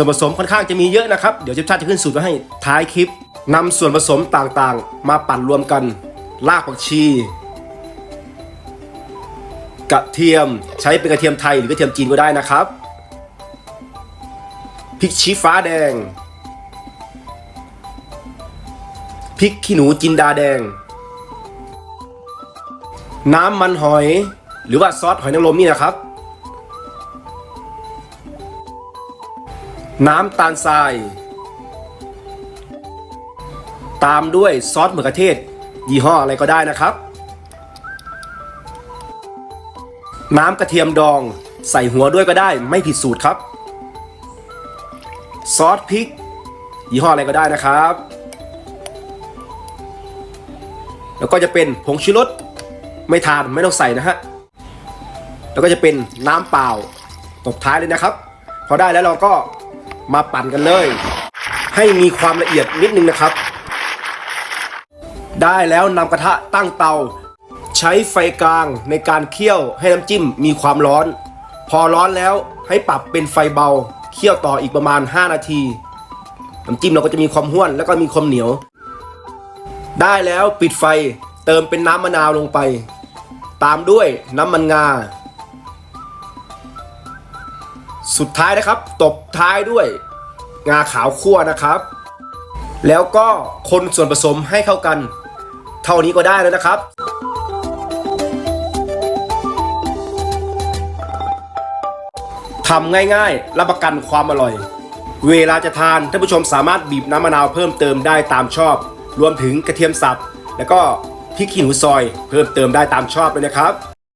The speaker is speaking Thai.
ส่วนผสมค่อนข้างจะมีเยอะนะครับ เดี๋ยวเชฟชาติจะขึ้นสูตรไว้ให้ท้ายคลิปนำส่วนผสมต่างๆ มาปั่นรวมกันรากผักชี กระเทียมใช้เป็นกระเทียมไทยหรือกระเทียมจีนก็ได้นะครับพริกชี้ฟ้าแดงพริกขี้หนูจินดาแดง น้ำมันหอย หรือว่าซอสหอยนางรมนี่นะครับ น้ำตาลทราย ตามด้วยซอสมะเขือเทศ ยี่ห้ออะไรก็ได้นะครับ น้ำกระเทียมดองใส่หัวด้วยก็ได้ไม่ผิดสูตรครับ ซอสพริก ยี่ห้ออะไรก็ได้นะครับ แล้วก็จะเป็นผงชูรสไม่ทานไม่ต้องใส่นะฮะแล้วก็จะเป็นน้ำเปล่าตบท้ายเลยนะครับ พอได้แล้วเราก็ มาปั่นกันเลย ให้มีความละเอียดนิดนึงนะครับ ได้แล้วนำกระทะตั้งเตา ใช้ไฟกลางในการเคี่ยวให้น้ำจิ้มมีความร้อน พอร้อนแล้วให้ปรับเป็นไฟเบาเคี่ยวต่ออีกประมาณ 5 นาทีน้ำจิ้มเราก็จะมีความห้วนแล้วก็มีความเหนียว ได้แล้วปิดไฟเติมเป็นน้ำมะนาวลงไป ตามด้วยน้ำมันงา สุดท้ายนะครับ ตบท้ายด้วยงาขาวคั่วนะครับ แล้วก็คนส่วนผสมให้เข้ากัน เท่านี้ก็ได้แล้วนะครับ ทำง่ายๆ รับประกันความอร่อย เวลาจะทานท่านผู้ชมสามารถบีบน้ำมะนาวเพิ่มเติมได้ตามชอบ รวมถึงกระเทียมสับ แล้วก็พริกขี้หนูซอยเพิ่มเติมได้ตามชอบเลยนะครับ